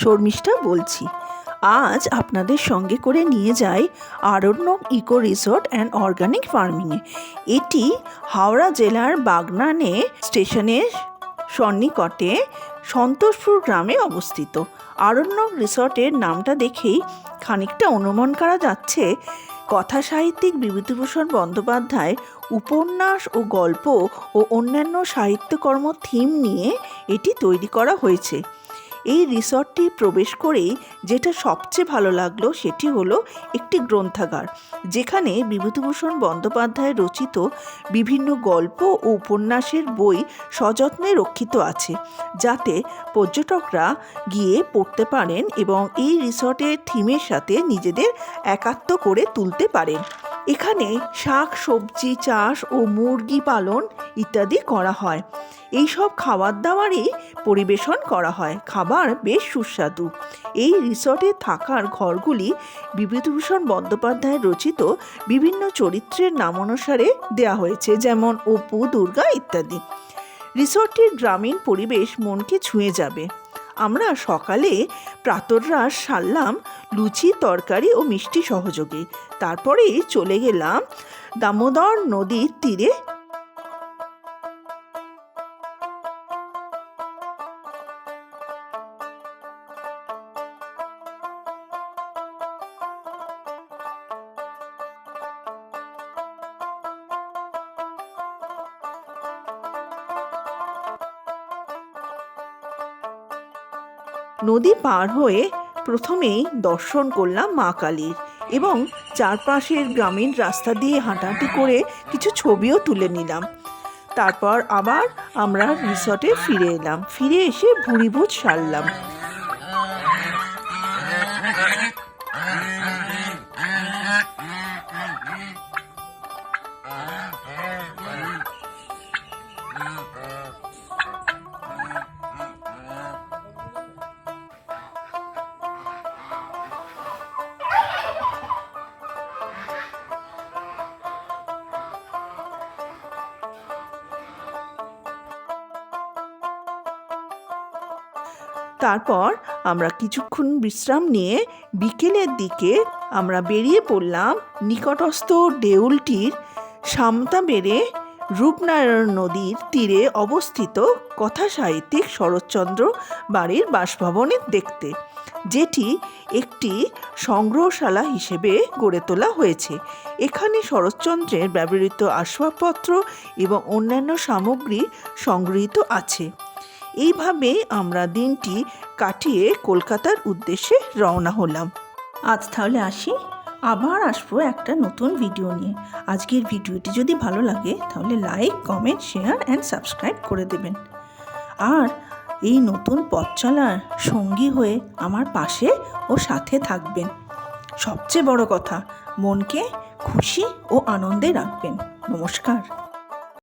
শর্মিষ্ঠা বলছি, আজ আপনাদের সঙ্গে করে নিয়ে যাই Aranyak eco resort and organic ফার্মিংয়ে। এটি হাওড়া জেলার বাগনানে স্টেশনের সন্নিকটে সন্তোষপুর গ্রামে অবস্থিত। আরণ্যক রিসর্টের নামটা দেখেই খানিকটা অনুমান করা যাচ্ছে কথা সাহিত্যিক বিভূতিভূষণ বন্দ্যোপাধ্যায় উপন্যাস ও গল্প ও অন্যান্য সাহিত্যকর্ম থিম নিয়ে এটি তৈরি করা হয়েছে। এই রিসর্টটি প্রবেশ করেই যেটা সবচেয়ে ভালো লাগল সেটি হলো একটি গ্রন্থাগার, যেখানে বিভূতিভূষণ বন্দ্যোপাধ্যায় রচিত বিভিন্ন গল্প ও উপন্যাসের বই সযত্নে রক্ষিত আছে, যাতে পর্যটকরা গিয়ে পড়তে পারেন এবং এই রিসর্টের থিমের সাথে নিজেদের একাত্ম করে তুলতে পারেন। এখানে শাক, সবজি, চাষ ও মুরগি পালন ইত্যাদি করা হয়। এই সব খাবার দাবারই পরিবেশন করা হয়। খাবার বেশ সুস্বাদু। এই রিসর্টে থাকার ঘরগুলি বিভূতিভূষণ বন্দ্যোপাধ্যায় রচিত বিভিন্ন চরিত্রের নাম অনুসারে দেওয়া হয়েছে, যেমন অপু, দুর্গা ইত্যাদি। রিসর্টটির গ্রামীণ পরিবেশ মনকে ছুঁয়ে যাবে। আমরা সকালে প্রাতরাশ সারলাম লুচি, তরকারি ও মিষ্টি সহযোগে। তারপরেই চলে গেলাম দামোদর নদীর তীরে নদী পার হয়ে প্রথমেই দর্শন করলাম মা কালীর এবং চারপাশের গ্রামীণ রাস্তা দিয়ে হাঁটাহাঁটি করে কিছু ছবিও তুলে নিলাম। তারপর আবার আমরা রিসর্টে ফিরে এলাম। ফিরে এসে ভুড়িভোজ সারলাম। তারপর আমরা কিছুক্ষণ বিশ্রাম নিয়ে বিকেলের দিকে আমরা বেরিয়ে পড়লাম নিকটস্থ দেউলটির সামতা বেড়ে রূপনারায়ণ নদীর তীরে অবস্থিত কথা সাহিত্যিক শরৎচন্দ্র বাড়ির বাসভবনে দেখতে, যেটি একটি সংগ্রহশালা হিসেবে গড়ে তোলা হয়েছে। এখানে শরৎচন্দ্রের ব্যবহৃত আসবাবপত্র এবং অন্যান্য সামগ্রী সংগৃহীত আছে। এইভাবে আমরা দিনটি কাটিয়ে কলকাতার উদ্দেশ্যে রওনা হলাম। আজ তাহলে আসি। আবার আসব একটা নতুন ভিডিও নিয়ে। আজকের ভিডিওটি যদি ভালো লাগে, তাহলে like comment share and subscribe করে দেবেন। আর এই নতুন পথ চলার সঙ্গী হয়ে আমার পাশে ও সাথে থাকবেন। সবচেয়ে বড় কথা, মনকে খুশি ও আনন্দে রাখবেন। নমস্কার।